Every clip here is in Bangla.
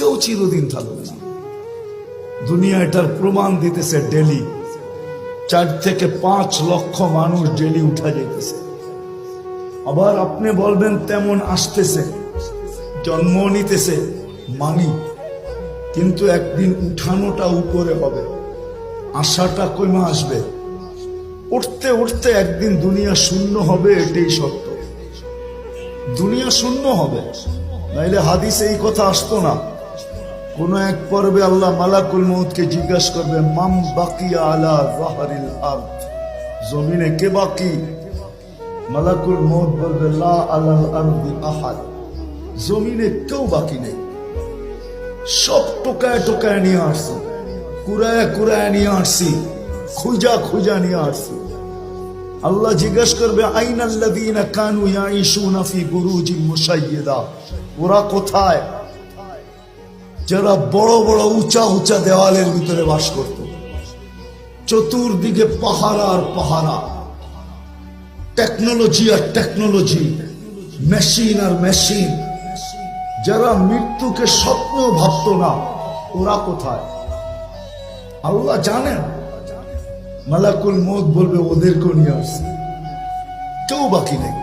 কেউ চিরদিন থাকবে না। দুনিয়া এটার প্রমাণ দিতেছে ডেলি। চার থেকে পাঁচ লক্ষ মানুষ ডেলি উঠা যেতেছে আবার আপনি বলবেন, তেমন আসতেছে। জন্ম নিতেছে মানি, কিন্তু একদিন উঠানোটা উপরে হবে। আশাটা কমে আসবে? উঠতে উঠতে একদিন দুনিয়া শূন্য হবে, এটাই সত্য। দুনিয়া শূন্য হবে, নাইলে হাদিস এই কথা আসতো না। কোন এক পর্বে আল্লাহ মালাকুল মৌতকে জিজ্ঞাসা করবে, মাম বাকিয়া আলা জমিনে কে বাকি? মালাকুল মৌত বলবে, লা জমিনে কেউ বাকি নেই। সব টোকায় টোকায় নিয়ে আসছি। কুড়ায় কুড়ায় নিয়ে আসছি। খুঁজা খুঁজা নিয়ে আসছি। আল্লাহ জিজ্ঞেস করবে, আইনাল্লাযীনা কানু ইয়াঈশুনা ফি বুরুজিন মুশাইয়্যিদা? ওরা কোথায়? যারা বড় বড় উঁচা উঁচা দেওয়ালের ভিতরে বাস করত। চতুর্দিকে পাহারা আর পাহারা। টেকনোলজি আর টেকনোলজি, মেশিন আর মেশিন। যারা মৃত্যুকে স্বপ্ন ভাবত না, ওরা কোথায়? আল্লাহ জানেন। মালাকুল মত বলবে, ওদেরকেও নিয়ে আসছে। কেউ বাকি নেই।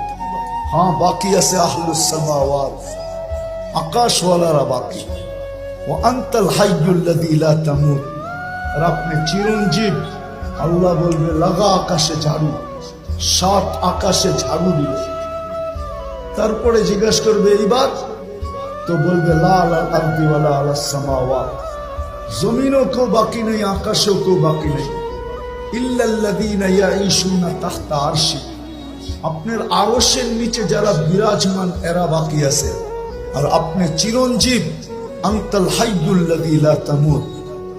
হ্যাঁ বাকি আছে আহলুস সামাওয়াত। আকাশওয়ালারা বাকি। ও আন্তাল হাইয়ুল্লাযী লা আর আপনি চিরঞ্জীব, আল্লাহ বলবে, লাগা আকাশে ঝাড়ু, সাত আকাশে ঝাড়ু দিবে। তারপরে জিজ্ঞাসা করবে, এইবার? তো বলবে লাল আরদি ওয়ালা আলা সামাওয়াত। জমিনও কেউ বাকি নেই, আকাশেও কেউ বাকি নেই। আপনার আরশের নিচে যারা বিরাজমান, এরা বাকি আছে। আর আপনি চিরঞ্জীব আন্তাল হাইয়ুল্লাযী লা তামুত।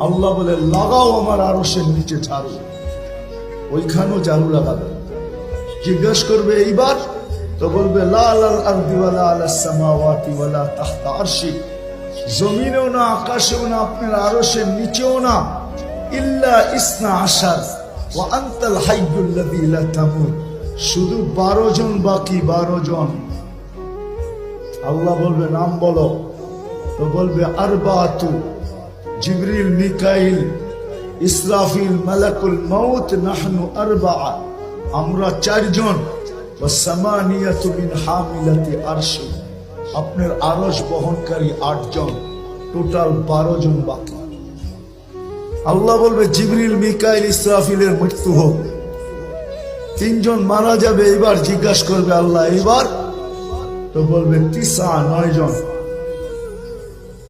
আল্লাহ বলে, লাগাও আমার আরশের নিচে ঝাড়ু ওইখানেও ঝাড়ু লাগাবে। জিজ্ঞাসা করবে, এইবার? তো বলবে লাল আল আরদি ওয়ালা আলা সামাওয়াতি ওয়ালা তাহতা আরশি। জমিনেও না, আকাশেও না, আপনার আরশের নিচেও না। ইল্লা ইসনা আশার। ও আন্তাল হাইয়ুল্লাযী লা তামুত। শুধু বারো জন বাকি বারো জন। আল্লাহ বলবে, নাম বলো। তো বলবে, আরবাতু, জিবরিল, মিকাইল, ইসরাফিল, মালাকুল মৌত নাহনু আরবা, আমরা চারজন আপনার আরশ বহনকারী আটজন, টোটাল বারো জন বাকি। আল্লাহ বলবে, জিবরিল, মিকাইল, ইসরাফিলের মৃত্যু হোক। তিনজন মারা যাবে এবার জিজ্ঞাসা করবে আল্লাহ এবার তো বলবে, তিসা নয় জন